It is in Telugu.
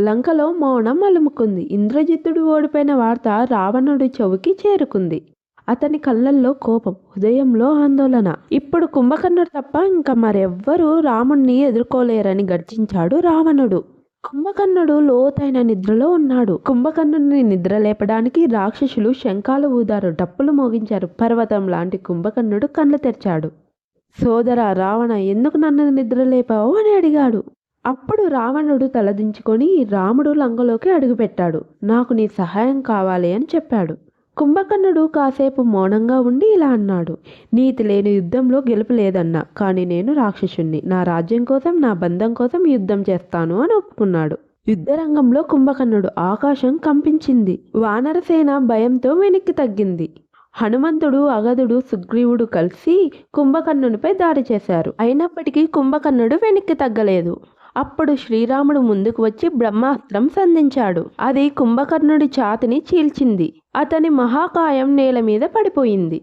లంకలో మౌనం అలుముకుంది. ఇంద్రజిత్తుడు ఓడిపోయిన వార్త రావణుడి చెవికి చేరుకుంది. అతని కళ్ళల్లో కోపం హృదయంలో ఆందోళన. ఇప్పుడు కుంభకర్ణుడు తప్ప ఇంకా మరెవ్వరూ రాముణ్ణి ఎదుర్కోలేరని గర్జించాడు రావణుడు. కుంభకర్ణుడు లోతైన నిద్రలో ఉన్నాడు. కుంభకర్ణుడిని నిద్ర లేపడానికి రాక్షసులు శంఖాలు ఊదారు డప్పులు మోగించారు. పర్వతం లాంటి కుంభకర్ణుడు కళ్ళు తెరిచాడు. సోదర రావణ ఎందుకు నన్ను నిద్ర లేపావు? అని అడిగాడు. అప్పుడు రావణుడు తలదించుకొని రాముడు లంగలోకి అడుగుపెట్టాడు. నాకు నీ సహాయం కావాలి అని చెప్పాడు. కుంభకర్ణుడు కాసేపు మౌనంగా ఉండి ఇలా అన్నాడు. నీతి లేని యుద్ధంలో గెలుపు లేదన్నా కానీ నేను రాక్షసుణ్ణి. నా రాజ్యం కోసం నా బంధం కోసం యుద్ధం చేస్తాను అని ఒప్పుకున్నాడు. యుద్ధరంగంలో కుంభకర్ణుడు ఆకాశం కంపించింది. వానరసేన భయంతో వెనక్కి తగ్గింది. హనుమంతుడు అగదుడు సుగ్రీవుడు కలిసి కుంభకర్ణునిపై దాడి చేశారు. అయినప్పటికీ కుంభకర్ణుడు వెనక్కి తగ్గలేదు. అప్పుడు శ్రీరాముడు ముందుకు వచ్చి బ్రహ్మాస్త్రం సంధించాడు. అది కుంభకర్ణుడి ఛాతిని చీల్చింది. అతని మహాకాయం నేల మీద పడిపోయింది.